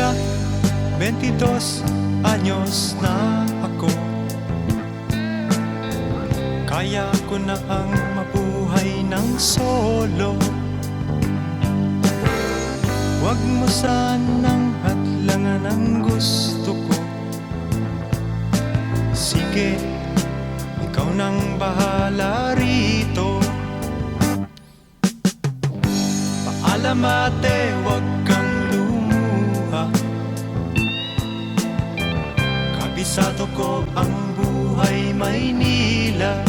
kaya 22 anyos na ako. Kaya ko na ang mabuhay ng solo. Huwag mo sanang hatlangan ang gusto ko. Sige, ikaw nang bahala rito. Paalam ate, huwag Maynila.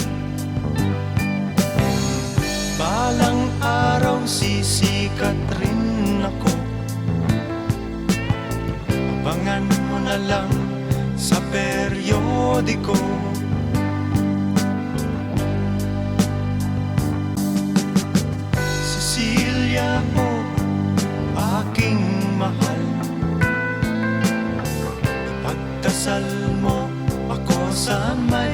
Balang araw sisikat rin ako. Abangan mo na lang sa periodiko. Cecilia mo, aking mahal. Pagdasal mo ako sa may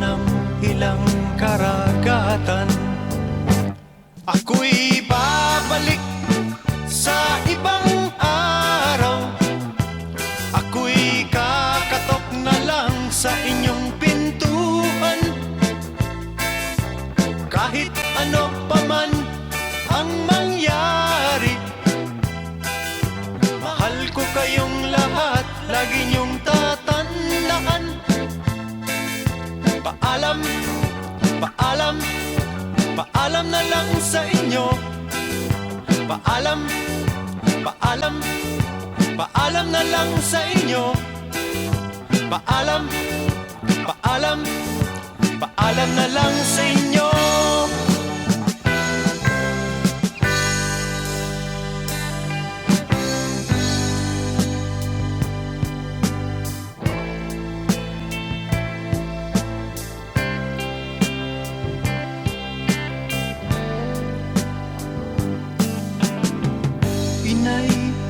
ang ilang karagatan. Ako'y paalam na lang sa inyo. Paalam, paalam, paalam na lang sa inyo. Paalam, paalam, paalam na lang sa inyo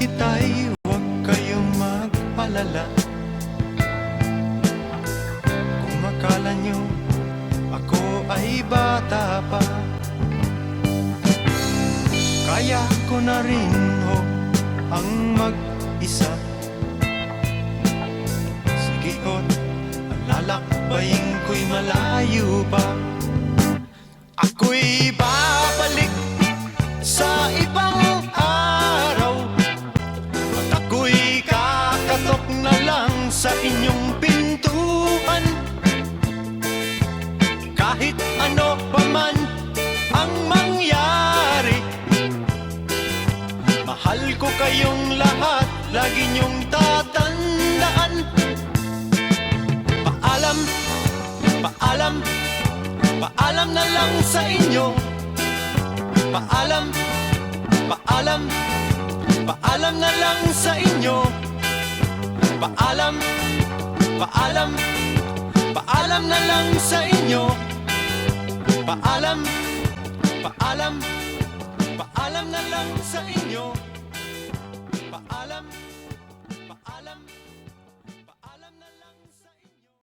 Inay, itay, huwag kayong mag-alala Kung akala nyo ako ay bata pa Kaya ko na rin ho ang mag-isa. Sige ho't, ang lalakbayin ko'y malayo pa inyong pintuan. Kahit ano pa man ang mangyari Mahal ko kayong lahat, lagi niyong tatandaan. Paalam, paalam, paalam na lang sa inyo. Paalam, paalam, paalam na lang sa inyo. Paalam, paalam, paalam na lang sa inyo. Paalam, paalam, paalam na lang sa inyo